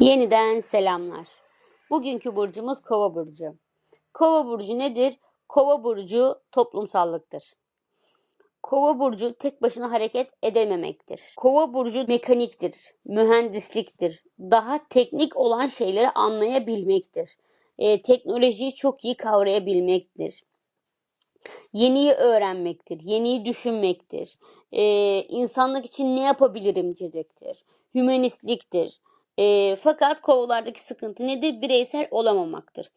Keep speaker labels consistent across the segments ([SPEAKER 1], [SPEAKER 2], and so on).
[SPEAKER 1] Yeniden selamlar. Bugünkü burcumuz Kova burcu. Kova burcu nedir? Kova burcu toplumsallıktır. Kova burcu tek başına hareket edememektir. Kova burcu mekaniktir, mühendisliktir. Daha teknik olan şeyleri anlayabilmektir. Ee, teknolojiyi çok iyi kavrayabilmektir. Yeniyi öğrenmektir, yeniyi düşünmektir. Ee, insanlık için ne yapabilirim diyecektir. Hümanistliktir. Ee, fakat kovalardaki sıkıntı nedir? Bireysel olamamaktır.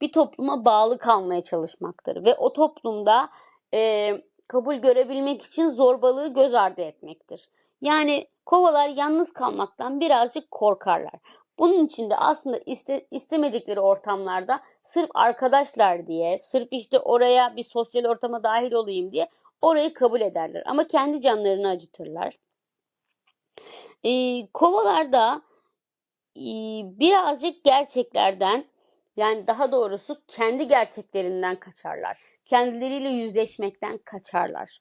[SPEAKER 1] Bir topluma bağlı kalmaya çalışmaktır. Ve o toplumda e, kabul görebilmek için zorbalığı göz ardı etmektir. Yani kovalar yalnız kalmaktan birazcık korkarlar. Bunun için de aslında iste, istemedikleri ortamlarda sırf arkadaşlar diye, sırf işte oraya bir sosyal ortama dahil olayım diye orayı kabul ederler. Ama kendi canlarını acıtırlar. Ee, kovalarda e, birazcık gerçeklerden yani daha doğrusu kendi gerçeklerinden kaçarlar. Kendileriyle yüzleşmekten kaçarlar.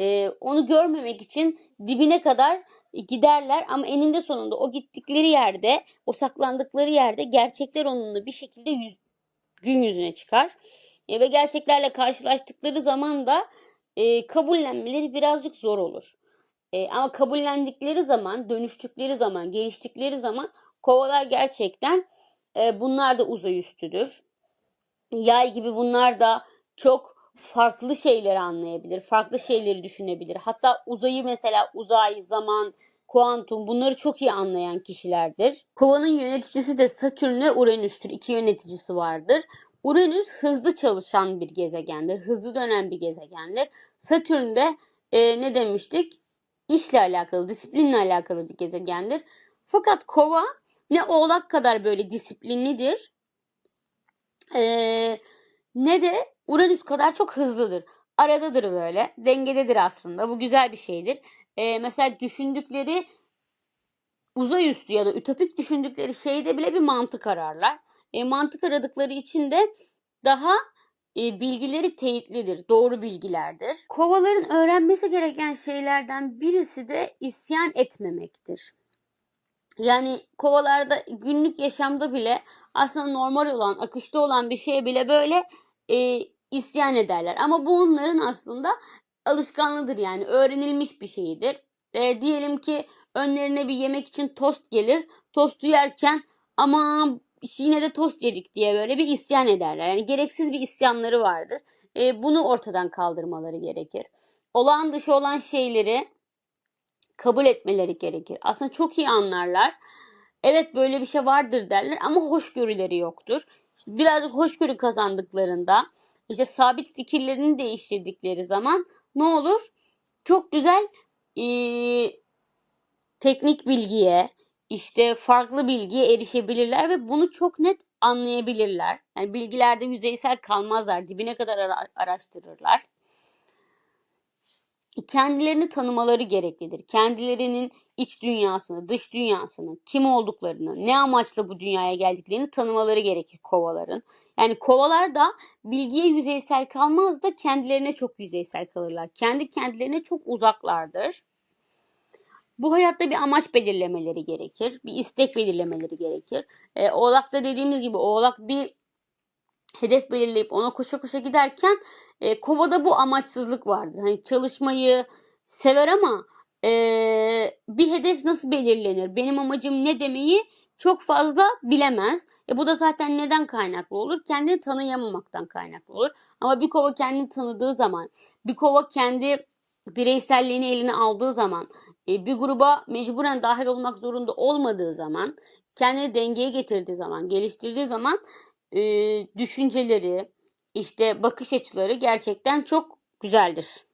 [SPEAKER 1] Ee, onu görmemek için dibine kadar giderler ama eninde sonunda o gittikleri yerde, o saklandıkları yerde gerçekler onunla bir şekilde yüz, gün yüzüne çıkar. E, ve gerçeklerle karşılaştıkları zaman da e, kabullenmeleri birazcık zor olur. E, ama kabullendikleri zaman, dönüştükleri zaman, geliştikleri zaman kovalar gerçekten e, bunlar da uzay üstüdür. Yay gibi bunlar da çok farklı şeyleri anlayabilir, farklı şeyleri düşünebilir. Hatta uzayı mesela uzay, zaman, kuantum bunları çok iyi anlayan kişilerdir. Kovanın yöneticisi de Satürn ve Uranüs'tür. İki yöneticisi vardır. Uranüs hızlı çalışan bir gezegendir. Hızlı dönen bir gezegendir. Satürn de e, ne demiştik? İşle alakalı, disiplinle alakalı bir gezegendir. Fakat kova ne oğlak kadar böyle disiplinlidir ee, ne de Uranüs kadar çok hızlıdır. Aradadır böyle. Dengededir aslında. Bu güzel bir şeydir. Ee, mesela düşündükleri uzay üstü ya da ütopik düşündükleri şeyde bile bir mantık ararlar. E, mantık aradıkları için de daha e, bilgileri teyitlidir. Doğru bilgilerdir. Kovaların öğrenmesi gereken şeylerden birisi de isyan etmemektir. Yani kovalarda günlük yaşamda bile aslında normal olan, akışta olan bir şeye bile böyle e, isyan ederler. Ama bu onların aslında alışkanlığıdır yani öğrenilmiş bir şeydir. E, diyelim ki önlerine bir yemek için tost gelir. Tostu yerken ama yine de tost yedik diye böyle bir isyan ederler. Yani gereksiz bir isyanları vardır. E, bunu ortadan kaldırmaları gerekir. Olağan dışı olan şeyleri kabul etmeleri gerekir. Aslında çok iyi anlarlar. Evet böyle bir şey vardır derler ama hoşgörüleri yoktur. İşte birazcık hoşgörü kazandıklarında işte sabit fikirlerini değiştirdikleri zaman ne olur? Çok güzel e, teknik bilgiye, işte farklı bilgiye erişebilirler ve bunu çok net anlayabilirler. Yani bilgilerde yüzeysel kalmazlar, dibine kadar ara- araştırırlar kendilerini tanımaları gereklidir. Kendilerinin iç dünyasını, dış dünyasını, kim olduklarını, ne amaçla bu dünyaya geldiklerini tanımaları gerekir kovaların. Yani kovalar da bilgiye yüzeysel kalmaz da kendilerine çok yüzeysel kalırlar. Kendi kendilerine çok uzaklardır. Bu hayatta bir amaç belirlemeleri gerekir. Bir istek belirlemeleri gerekir. E, oğlakta dediğimiz gibi oğlak bir hedef belirleyip ona koşa koşa giderken e, kovada bu amaçsızlık vardır. Hani çalışmayı sever ama e, bir hedef nasıl belirlenir? Benim amacım ne demeyi çok fazla bilemez. E bu da zaten neden kaynaklı olur? Kendini tanıyamamaktan kaynaklı olur. Ama bir kova kendini tanıdığı zaman, bir kova kendi bireyselliğini eline aldığı zaman, e, bir gruba mecburen dahil olmak zorunda olmadığı zaman, kendini dengeye getirdiği zaman, geliştirdiği zaman düşünceleri, işte bakış açıları gerçekten çok güzeldir.